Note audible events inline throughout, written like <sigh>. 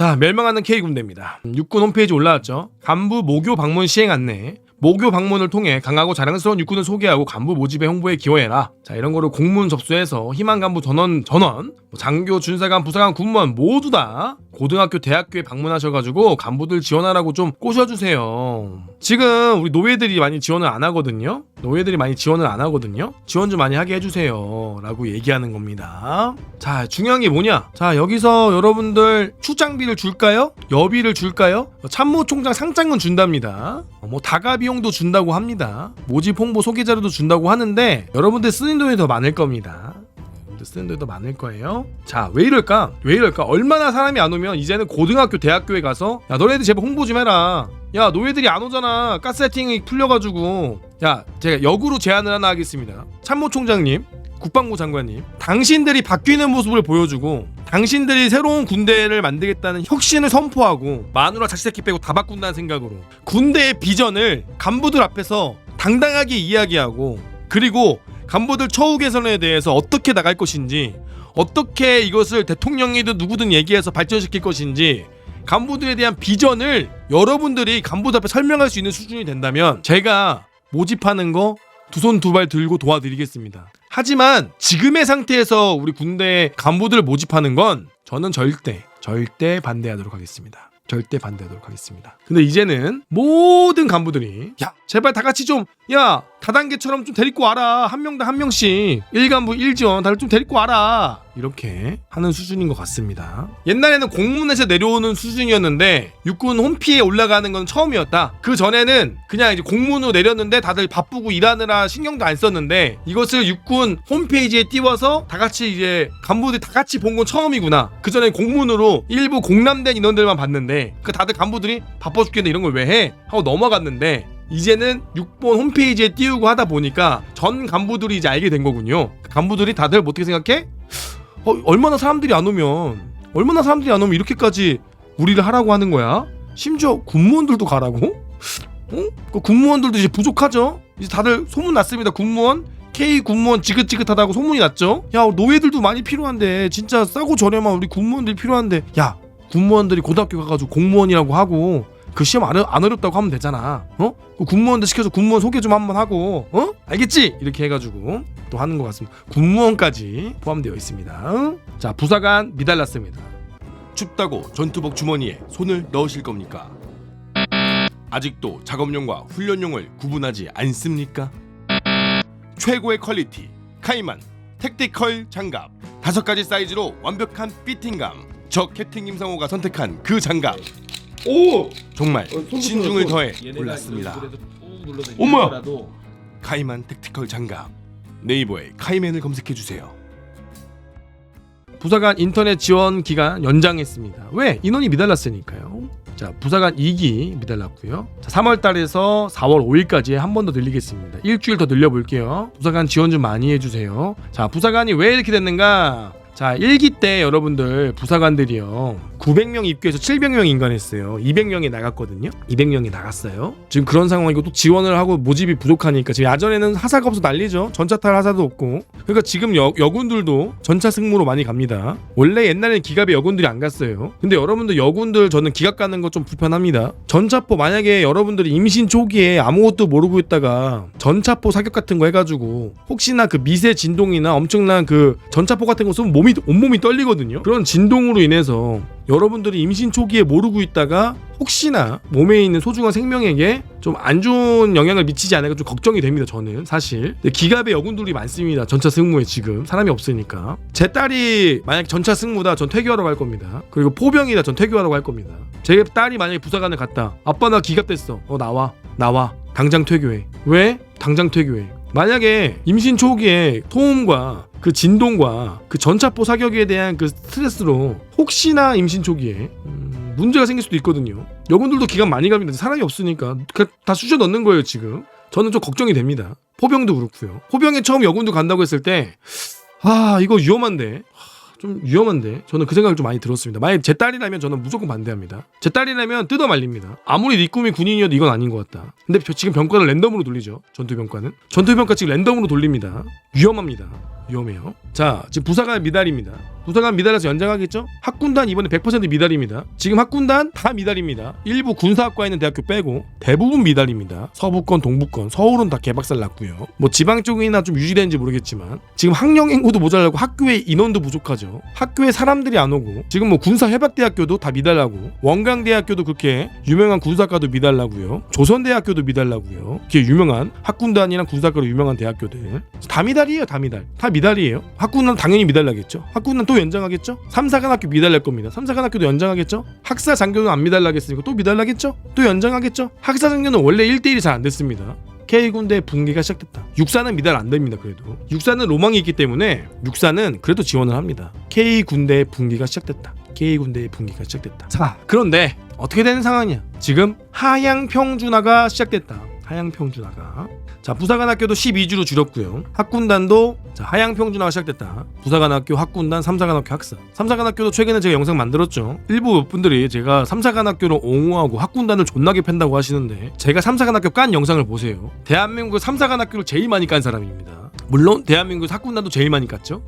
자, 멸망하는 K군대입니다. 육군 홈페이지 올라왔죠. 간부 모교 방문 시행 안내. 모교 방문을 통해 강하고 자랑스러운 육군을 소개하고 간부 모집에 홍보에 기여해라. 자 이런 거를 공문 접수해서 희망 간부 전원 전원 뭐 장교 준사관 부사관 군무원 모두 다 고등학교 대학교에 방문하셔가지고 간부들 지원하라고 좀 꼬셔주세요. 지금 우리 노예들이 많이 지원을 안 하거든요. 노예들이 많이 지원을 안 하거든요. 지원 좀 많이 하게 해주세요라고 얘기하는 겁니다. 자 중요한 게 뭐냐? 자 여기서 여러분들 출장비를 줄까요? 여비를 줄까요? 참모총장 상장은 준답니다. 어, 뭐 다가 비 용도 준다고 합니다. 모집 홍보 소개 자료도 준다고 하는데 여러분들 쓰는 돈이 더 많을 겁니다. 쓰는 더 많을 거예요. 자, 왜 이럴까? 왜 이럴까? 얼마나 사람이 안 오면 이제는 고등학교, 대학교에 가서 야, 너네들 제발 홍보 좀 해라. 야, 노예들이 안 오잖아. 가스 세팅이 풀려가지고. 야, 제가 역으로 제안을 하나 하겠습니다. 참모총장님, 국방부 장관님, 당신들이 바뀌는 모습을 보여주고 당신들이 새로운 군대를 만들겠다는 혁신을 선포하고 마누라 자식새끼 빼고 다 바꾼다는 생각으로 군대의 비전을 간부들 앞에서 당당하게 이야기하고 그리고 간부들 처우 개선에 대해서 어떻게 나갈 것인지 어떻게 이것을 대통령이든 누구든 얘기해서 발전시킬 것인지 간부들에 대한 비전을 여러분들이 간부들 앞에 설명할 수 있는 수준이 된다면 제가 모집하는 거 두 손 두 발 들고 도와드리겠습니다. 하지만 지금의 상태에서 우리 군대 간부들을 모집하는 건 저는 절대 절대 반대하도록 하겠습니다. 절대 반대하도록 하겠습니다. 근데 이제는 모든 간부들이 야 제발 다 같이 좀 야 다단계처럼 좀 데리고 와라 한 명당 한 명씩 1간부 1지원 다들 좀 데리고 와라 이렇게 하는 수준인 것 같습니다. 옛날에는 공문에서 내려오는 수준이었는데 육군 홈피에 올라가는 건 처음이었다. 그 전에는 그냥 이제 공문으로 내렸는데 다들 바쁘고 일하느라 신경도 안 썼는데 이것을 육군 홈페이지에 띄워서 다 같이 이제 간부들이 다 같이 본 건 처음이구나. 그 전에 공문으로 일부 공람된 인원들만 봤는데 그 다들 간부들이 바빠 죽겠네 이런 걸 왜 해? 하고 넘어갔는데 이제는 6번 홈페이지에 띄우고 하다 보니까 전 간부들이 이제 알게 된 거군요. 간부들이 다들 뭐 어떻게 생각해? 어, 얼마나 사람들이 안 오면 얼마나 사람들이 안 오면 이렇게까지 우리를 하라고 하는 거야? 심지어 군무원들도 가라고? 어? 그 군무원들도 이제 부족하죠? 이제 다들 소문 났습니다. 군무원 K 군무원 지긋지긋하다고 소문이 났죠? 야 노예들도 많이 필요한데 진짜 싸고 저렴한 우리 군무원들이 필요한데 야 군무원들이 고등학교 가가지고 공무원이라고 하고 그 시험 안, 어- 안 어렵다고 하면 되잖아. 어? 그 군무원들 시켜서 군무원 소개 좀 한번 하고, 어? 알겠지? 이렇게 해가지고 또 하는 것 같습니다. 군무원까지 포함되어 있습니다. 자, 부사관 미달랐습니다. 춥다고 전투복 주머니에 손을 넣으실 겁니까? 아직도 작업용과 훈련용을 구분하지 않습니까? 최고의 퀄리티 카이만 택티컬 장갑 다섯 가지 사이즈로 완벽한 피팅감 저 캡틴 김상호가 선택한 그 장갑 오 정말 신중을 더해 골랐습니다 어머야! 카이만 택티컬 장갑 네이버에 카이맨을 검색해 주세요. 부사관 인터넷 지원 기간 연장했습니다. 왜? 인원이 미달랐으니까요. 자, 부사관 2기 미달랐고요. 자, 3월 달에서 4월 5일까지 한 번 더 늘리겠습니다. 일주일 더 늘려 볼게요. 부사관 지원 좀 많이 해 주세요. 자, 부사관이 왜 이렇게 됐는가? 자, 1기 때 여러분들 부사관들이요. 900명 입교해서 700명 인간했어요. 200명이 나갔거든요. 200명이 나갔어요. 지금 그런 상황이고 또 지원을 하고 모집이 부족하니까 지금 야전에는 하사가 없어 난리죠. 전차 탈 하사도 없고. 그러니까 지금 여, 여군들도 전차 승무로 많이 갑니다. 원래 옛날에는 기갑에 여군들이 안 갔어요. 근데 여러분들 여군들 저는 기갑 가는 거 좀 불편합니다. 전차포 만약에 여러분들이 임신 초기에 아무것도 모르고 있다가 전차포 사격 같은 거 해가지고 혹시나 그 미세 진동이나 엄청난 그 전차포 같은 거 쏘면 몸이 온몸이 떨리거든요. 그런 진동으로 인해서 여러분들이 임신 초기에 모르고 있다가 혹시나 몸에 있는 소중한 생명에게 좀 안 좋은 영향을 미치지 않을까 좀 걱정이 됩니다. 저는 사실 기갑의 여군들이 많습니다. 전차 승무에 지금 사람이 없으니까 제 딸이 만약 전차 승무다 전 퇴교하러 갈 겁니다. 그리고 포병이다 전 퇴교하러 갈 겁니다. 제 딸이 만약에 부사관을 갔다 아빠 나 기갑 됐어 어 나와 나와 당장 퇴교해 왜 당장 퇴교해 만약에 임신 초기에 소음과 그 진동과 그 전차포 사격에 대한 그 스트레스로 혹시나 임신 초기에 음, 문제가 생길 수도 있거든요. 여군들도 기간 많이 갑니다. 사람이 없으니까 다 쑤셔 넣는 거예요 지금. 저는 좀 걱정이 됩니다. 포병도 그렇고요. 포병에 처음 여군도 간다고 했을 때 아 이거 위험한데 하, 좀 위험한데 저는 그 생각을 좀 많이 들었습니다. 만약 제 딸이라면 저는 무조건 반대합니다. 제 딸이라면 뜯어 말립니다. 아무리 네 꿈이 군인이어도 이건 아닌 것 같다. 근데 저- 지금 병과를 랜덤으로 돌리죠. 전투 병과는 전투 병과 지금 랜덤으로 돌립니다. 위험합니다. 위험해요. 자, 지금 부사관 미달입니다. 부사관 미달에서 연장하겠죠? 학군단 이번에 100% 미달입니다. 지금 학군단 다 미달입니다. 일부 군사학과 있는 대학교 빼고 대부분 미달입니다. 서부권, 동부권, 서울은 다 개박살 났고요. 뭐 지방 쪽이나 좀 유지되는지 모르겠지만 지금 학령 인구도 모자라고 학교에 인원도 부족하죠. 학교에 사람들이 안 오고 지금 뭐 군사 해박대학교도 다 미달나고 원광대학교도 그렇게 유명한 군사학과도 미달나고요. 조선대학교도 미달나고요. 이렇게 유명한 학군단이랑 군사학과로 유명한 대학교들 다 미달이에요. 다 미달. 다 미달 이에요. 학군단 당연히 미달나겠죠. 학군단 또 연장하겠죠. 삼사관학교 미달날 겁니다. 삼사관학교도 연장하겠죠. 학사 장교는 안 미달나겠으니까 또 미달나겠죠. 또 연장하겠죠. 학사 장교는 원래 1대1이 잘 안 됐습니다. K군대 붕괴가 시작됐다. 육사는 미달 안 됩니다. 그래도 육사는 로망이 있기 때문에 육사는 그래도 지원을 합니다. K군대 붕괴가 시작됐다. K군대의 붕괴가 시작됐다. 자, 그런데 어떻게 되는 상황이야? 지금 하양평준화가 시작됐다. 하양평준화가 자 부사관학교도 12주로 줄였고요. 학군단도 자, 하양평준화가 시작됐다. 부사관학교, 학군단, 삼사관학교 학사. 삼사관학교도 최근에 제가 영상 만들었죠. 일부 분들이 제가 삼사관학교를 옹호하고 학군단을 존나게 팬다고 하시는데 제가 삼사관학교 깐 영상을 보세요. 대한민국 삼사관학교를 제일 많이 깐 사람입니다. 물론 대한민국 학군단도 제일 많이 깠죠.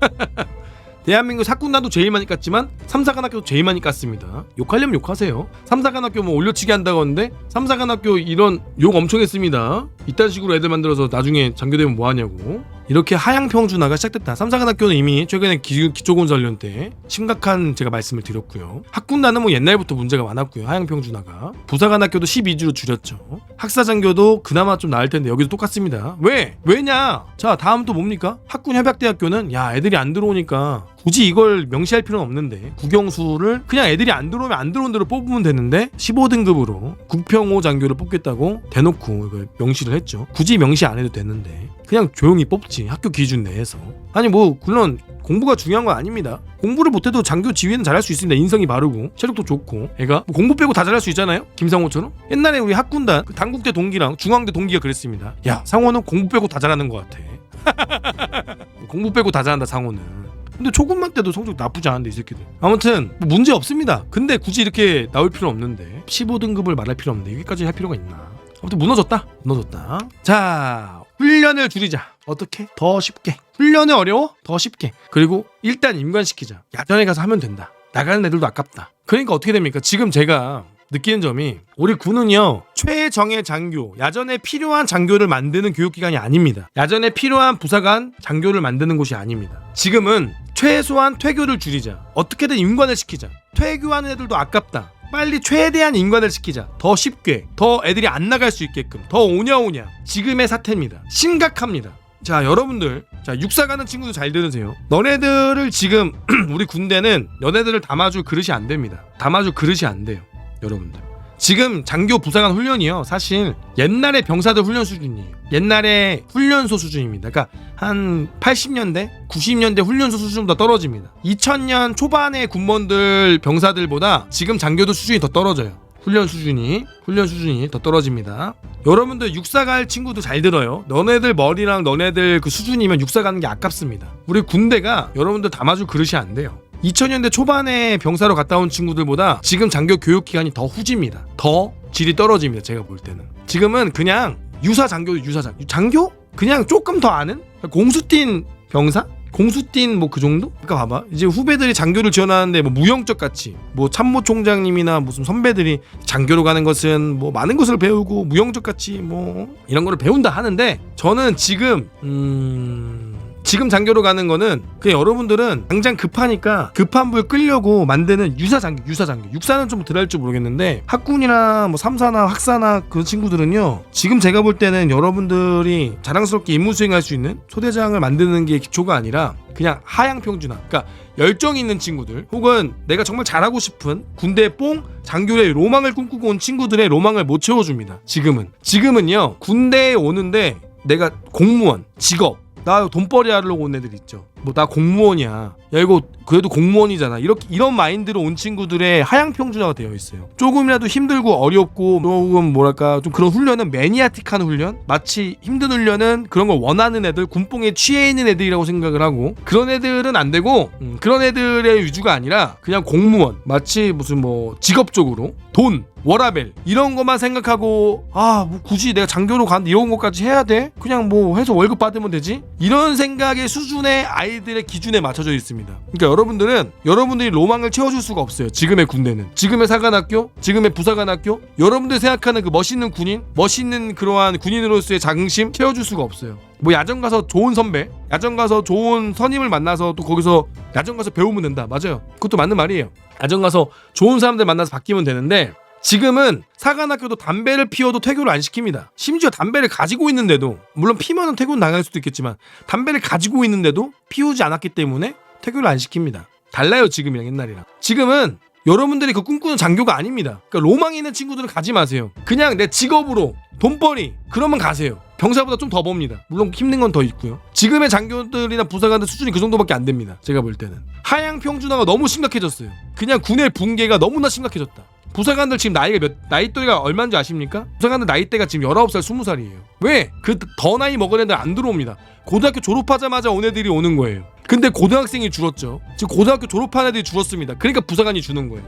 <laughs> 대한민국 사군단도 제일 많이 깠지만 삼사관학교도 제일 많이 깠습니다. 욕하려면 욕하세요. 삼사관학교 뭐 올려치기 한다고 하는데 삼사관학교 이런 욕 엄청 했습니다. 이딴 식으로 애들 만들어서 나중에 장교되면 뭐하냐고. 이렇게 하향평 준화가 시작됐다. 삼사관학교는 이미 최근에 기, 기초군사훈련 때 심각한 제가 말씀을 드렸고요. 학군단은 뭐 옛날부터 문제가 많았고요. 하향평 준화가. 부사관학교도 12주로 줄였죠. 학사장교도 그나마 좀 나을 텐데 여기도 똑같습니다. 왜? 왜냐? 자 다음 또 뭡니까? 학군협약대학교는 야 애들이 안 들어오니까 굳이 이걸 명시할 필요는 없는데 국영수를 그냥 애들이 안 들어오면 안 들어온 대로 뽑으면 되는데 15등급으로 국평호 장교를 뽑겠다고 대놓고 명시를 했죠. 굳이 명시 안 해도 되는데 그냥 조용히 뽑지 학교 기준 내에서 아니 뭐 물론 공부가 중요한 건 아닙니다. 공부를 못해도 장교 지휘는 잘할 수 있습니다. 인성이 바르고 체력도 좋고 애가 뭐 공부 빼고 다 잘할 수 있잖아요. 김상호처럼 옛날에 우리 학군단 그 당국대 동기랑 중앙대 동기가 그랬습니다. 야 상호는 공부 빼고 다 잘하는 것 같아. <laughs> 공부 빼고 다 잘한다 상호는. 근데 초급만 때도 성적 나쁘지 않은데 이 새끼들 아무튼 뭐 문제 없습니다 근데 굳이 이렇게 나올 필요 없는데 15등급을 말할 필요 없는데 여기까지 할 필요가 있나 아무튼 무너졌다 무너졌다 자 훈련을 줄이자. 어떻게? 더 쉽게. 훈련이 어려워? 더 쉽게. 그리고 일단 임관시키자. 야전에 가서 하면 된다. 나가는 애들도 아깝다. 그러니까 어떻게 됩니까? 지금 제가 느끼는 점이 우리 군은요 최정예 장교 야전에 필요한 장교를 만드는 교육기관이 아닙니다. 야전에 필요한 부사관 장교를 만드는 곳이 아닙니다. 지금은 최소한 퇴교를 줄이자. 어떻게든 임관을 시키자. 퇴교하는 애들도 아깝다 빨리 최대한 인관을 시키자. 더 쉽게 더 애들이 안 나갈 수 있게끔 더 오냐오냐. 지금의 사태입니다. 심각합니다. 자 여러분들. 자 육사 가는 친구들 잘 들으세요. 너네들을 지금 <clears throat> 우리 군대는 너네들을 담아줄 그릇이 안 됩니다. 담아줄 그릇이 안 돼요 여러분들 지금 장교 부사관 훈련이요 사실 옛날에 병사들 훈련 수준이에요 옛날에 훈련소 수준입니다 그러니까 한 80년대 90년대 훈련소 수준보다 떨어집니다 2000년 초반의 군번들 병사들보다 지금 장교들 수준이 더 떨어져요 훈련 수준이 훈련 수준이 더 떨어집니다. 여러분들 육사 갈 친구도 잘 들어요. 너네들 머리랑 너네들 그 수준이면 육사 가는 게 아깝습니다. 우리 군대가 여러분들 담아줄 그릇이 안 돼요. 2000년대 초반에 병사로 갔다 온 친구들보다 지금 장교 교육 기간이 더 후집니다. 더 질이 떨어집니다. 제가 볼 때는. 지금은 그냥 유사 장교 유사 장 장교 그냥 조금 더 아는 공수 뛴 병사 공수 뛴뭐그 정도? 그러니까 봐봐 이제 후배들이 장교를 지원하는데 뭐 무용적 같이 뭐 참모총장님이나 무슨 선배들이 장교로 가는 것은 뭐 많은 것을 배우고 무용적 같이 뭐 이런 거를 배운다 하는데 저는 지금 음 지금 장교로 가는 거는 그냥 여러분들은 당장 급하니까 급한 불 끌려고 만드는 유사 장교, 유사 장교. 육사는 좀줄 모르겠는데 학군이나 뭐 삼사나 학사나 그 친구들은요. 지금 제가 볼 때는 여러분들이 자랑스럽게 임무 수행할 수 있는 소대장을 만드는 게 기초가 아니라 그냥 하향 평준화. 그러니까 열정 있는 친구들 혹은 내가 정말 잘하고 싶은 군대 뽕 장교의 로망을 꿈꾸고 온 친구들의 로망을 못 채워줍니다. 지금은 지금은요 군대에 오는데 내가 공무원 직업 나 돈벌이 하려고 온 애들 있죠. 뭐 나 공무원이야. 야 이거 그래도 공무원이잖아. 이렇게 이런 마인드로 온 친구들의 하향 평준화가 되어 있어요. 조금이라도 힘들고 어렵고 조금 뭐랄까 좀 그런 훈련은 매니아틱한 훈련? 마치 힘든 훈련은 그런 걸 원하는 애들 군뽕에 취해 있는 애들이라고 생각을 하고 그런 애들은 안 되고 음, 그런 애들의 위주가 아니라 그냥 공무원 마치 무슨 뭐 직업적으로 돈 워라벨 이런 것만 생각하고 아 뭐 굳이 내가 장교로 간다 이런 것까지 해야 돼? 그냥 뭐 해서 월급 받으면 되지? 이런 생각의 수준의 아이들의 기준에 맞춰져 있습니다 그러니까 여러분들은 여러분들이 로망을 채워줄 수가 없어요. 지금의 군대는. 지금의 사관학교 지금의 부사관학교. 여러분들 생각하는 그 멋있는 군인 멋있는 그러한 군인으로서의 자긍심 채워줄 수가 없어요. 뭐 야전 가서 좋은 선배 야전 가서 좋은 선임을 만나서 또 거기서 야전 가서 배우면 된다. 맞아요. 그것도 맞는 말이에요. 야전 가서 좋은 사람들 만나서 바뀌면 되는데 지금은 사관학교도 담배를 피워도 퇴교를 안 시킵니다. 심지어 담배를 가지고 있는데도 물론 피면은 퇴교 나갈 수도 있겠지만 담배를 가지고 있는데도 피우지 않았기 때문에 퇴교를 안 시킵니다. 달라요 지금이랑 옛날이랑. 지금은 여러분들이 그 꿈꾸는 장교가 아닙니다. 그러니까 로망이 있는 친구들은 가지 마세요. 그냥 내 직업으로 돈벌이 그러면 가세요. 병사보다 좀 더 봅니다. 물론 힘든 건 더 있고요. 지금의 장교들이나 부사관들 수준이 그 정도밖에 안 됩니다. 제가 볼 때는 하향 평준화가 너무 심각해졌어요. 그냥 군의 붕괴가 너무나 심각해졌다. 부사관들 지금 나이가 몇 나이 또래가 얼마인지 아십니까? 부사관들 나이대가 지금 19살, 20살이에요. 왜? 그 더 나이 먹은 애들 안 들어옵니다. 고등학교 졸업하자마자 온 애들이 오는 거예요. 근데 고등학생이 줄었죠. 지금 고등학교 졸업한 애들이 줄었습니다. 그러니까 부사관이 주는 거예요.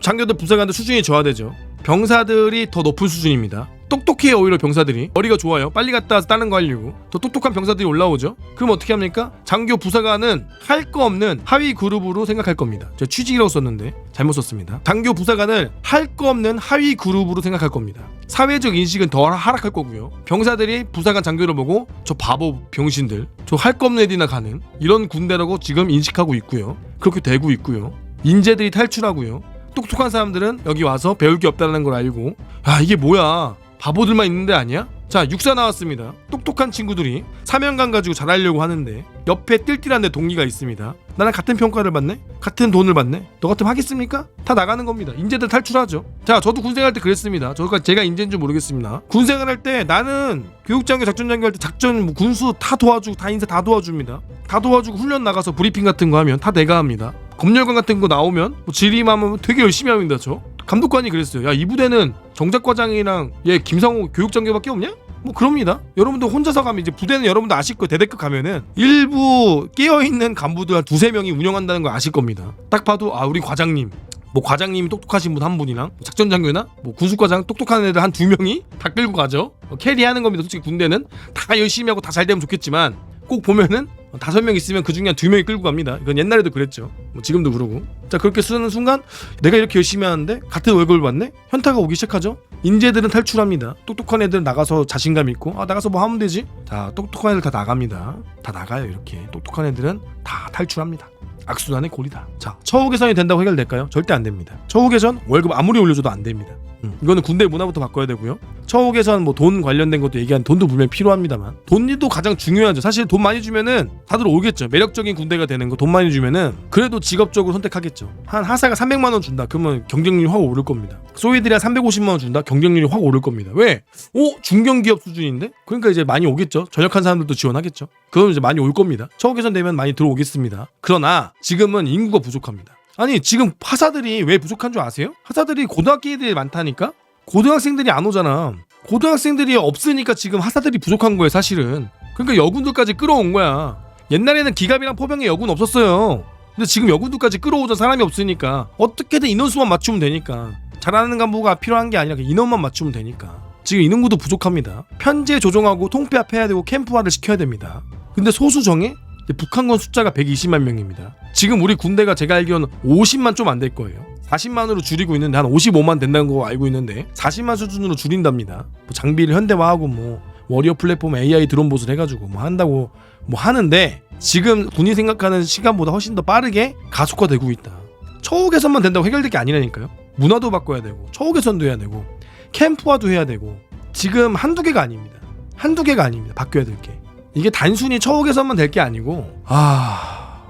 장교들 부사관들 수준이 저하되죠. 병사들이 더 높은 수준입니다. 똑똑해요 오히려 병사들이. 머리가 좋아요. 빨리 갔다 와서 다른 거 하려고. 더 똑똑한 병사들이 올라오죠. 그럼 어떻게 합니까? 장교 부사관은 할 거 없는 하위 그룹으로 생각할 겁니다. 제가 취직이라고 썼는데 잘못 썼습니다. 장교 부사관을 할 거 없는 하위 그룹으로 생각할 겁니다. 사회적 인식은 더 하락할 거고요. 병사들이 부사관 장교를 보고 저 바보 병신들 저 할 거 없는 애들이나 가는 이런 군대라고 지금 인식하고 있고요. 그렇게 되고 있고요. 인재들이 탈출하고요. 똑똑한 사람들은 여기 와서 배울 게 없다는 걸 알고 아 이게 뭐야 바보들만 있는 데 아니야? 자 육사 나왔습니다. 똑똑한 친구들이 사명감 가지고 잘하려고 하는데 옆에 띨띨한 내 동기가 있습니다. 나랑 같은 평가를 받네? 같은 돈을 받네? 너 같으면 하겠습니까? 다 나가는 겁니다. 인재들 탈출하죠. 자 저도 군생활 때 그랬습니다. 저가 제가 인재인 줄 모르겠습니다. 군생활 할때 나는 교육장교 작전장교 할 때 작전 뭐 군수 다 도와주고 다 인사 다 도와줍니다. 다 도와주고 훈련 나가서 브리핑 같은 거 하면 다 내가 합니다. 검열관 같은 거 나오면 뭐 지림하면 되게 열심히 합니다 저 감독관이 그랬어요 야 이 부대는 정작과장이랑 얘 김상호 교육장교밖에 없냐? 뭐 그럽니다. 여러분들 혼자서 가면 이제 부대는 여러분들 아실 거예요. 대대급 가면은 일부 깨어 있는 간부들 한 두세 명이 운영한다는 걸 아실 겁니다. 딱 봐도 아 우리 과장님 뭐 과장님이 똑똑하신 분 한 분이랑 작전 장교나 뭐 군수과장 똑똑한 애들 한 두 명이 다 끌고 가죠. 어, 캐리하는 겁니다. 솔직히 군대는 다 열심히 하고 다 잘 되면 좋겠지만 꼭 보면은 다섯 명 있으면 그 중에 한 두 명이 끌고 갑니다. 이건 옛날에도 그랬죠. 뭐 지금도 그러고. 자 그렇게 쓰는 순간 내가 이렇게 열심히 하는데 같은 월급을 받네? 현타가 오기 시작하죠. 인재들은 탈출합니다. 똑똑한 애들은 나가서 자신감 있고 아 나가서 뭐 하면 되지? 자 똑똑한 애들 다 나갑니다. 다 나가요 이렇게. 똑똑한 애들은 다 탈출합니다. 악순환의 고리다. 자 처우 개선이 된다고 해결될까요? 절대 안 됩니다. 처우 개선 월급 아무리 올려줘도 안 됩니다. 음, 이거는 군대 문화부터 바꿔야 되고요. 처우 개선 뭐 돈 관련된 것도 얘기한 돈도 분명히 필요합니다만 돈도 가장 중요하죠. 사실 돈 많이 주면은 다들 오겠죠. 매력적인 군대가 되는 거 돈 많이 주면은 그래도 직업적으로 선택하겠죠. 한 하사가 300만 원 준다. 그러면 경쟁률이 확 오를 겁니다. 소위들이 한 350만 원 준다. 경쟁률이 확 오를 겁니다. 왜? 오 중견 기업 수준인데? 그러니까 이제 많이 오겠죠. 전역한 사람들도 지원하겠죠. 그럼 이제 많이 올 겁니다. 처우 개선되면 많이 들어오겠습니다. 그러나 지금은 인구가 부족합니다. 아니 지금 하사들이 왜 부족한 줄 아세요? 하사들이 고등학교 애들이 많다니까? 고등학생들이 안 오잖아. 고등학생들이 없으니까 지금 하사들이 부족한 거예요 사실은. 그러니까 여군들까지 끌어온 거야. 옛날에는 기갑이랑 포병에 여군 없었어요. 근데 지금 여군들까지 끌어오자 사람이 없으니까 어떻게든 인원수만 맞추면 되니까 잘하는 간부가 필요한 게 아니라 그 인원만 맞추면 되니까 지금 인원구도 부족합니다. 편제 조정하고 통폐합해야 되고 캠프화를 시켜야 됩니다. 근데 소수 정예? 북한군 숫자가 120만 명입니다. 지금 우리 군대가 제가 알기로는 50만 좀 안 될 거예요. 40만으로 줄이고 있는데 한 55만 된다는 거 알고 있는데 40만 수준으로 줄인답니다. 뭐 장비를 현대화하고 뭐 워리어 플랫폼 AI 드론 보스를 해가지고 뭐 한다고 뭐 하는데 지금 군이 생각하는 시간보다 훨씬 더 빠르게 가속화되고 있다. 처우 개선만 된다고 해결될 게 아니라니까요. 문화도 바꿔야 되고 처우 개선도 해야 되고 캠프화도 해야 되고 지금 한두 개가 아닙니다. 한두 개가 아닙니다. 바뀌어야 될 게. 이게 단순히 처우 개선만 될 게 아니고 아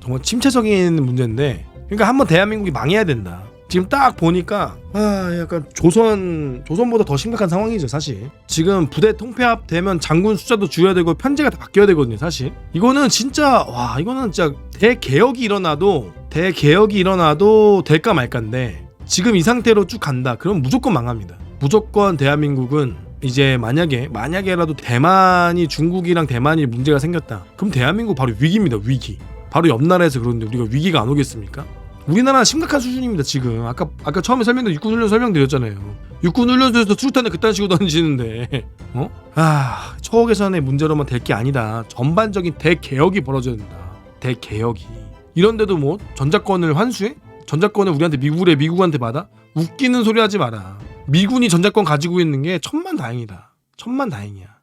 정말 침체적인 문제인데 그러니까 한번 대한민국이 망해야 된다. 지금 딱 보니까 아 약간 조선 조선보다 더 심각한 상황이죠 사실. 지금 부대 통폐합 되면 장군 숫자도 줄여야 되고 편제가 다 바뀌어야 되거든요 사실. 이거는 진짜 와 이거는 진짜 대개혁이 일어나도 대개혁이 일어나도 될까 말까인데 지금 이 상태로 쭉 간다. 그럼 무조건 망합니다. 무조건 대한민국은 이제 만약에 만약에라도 대만이 중국이랑 대만이 문제가 생겼다 그럼 대한민국 바로 위기입니다 위기 바로 옆 나라에서 그러는데 우리가 위기가 안 오겠습니까? 우리나라 심각한 수준입니다 지금 아까 아까 처음에 설명드 육군 훈련 설명드렸잖아요 육군 훈련소에서 수류탄을 그딴 식으로 <laughs> 던지는데 어? 아 개선의 문제로만 될 게 아니다 전반적인 대개혁이 벌어져야 된다 대개혁이 이런데도 뭐 전자권을 환수해? 전자권을 우리한테 미국에 미국한테 받아? 웃기는 소리 하지 마라 미군이 전자권 가지고 있는 게 천만 다행이다. 천만 다행이야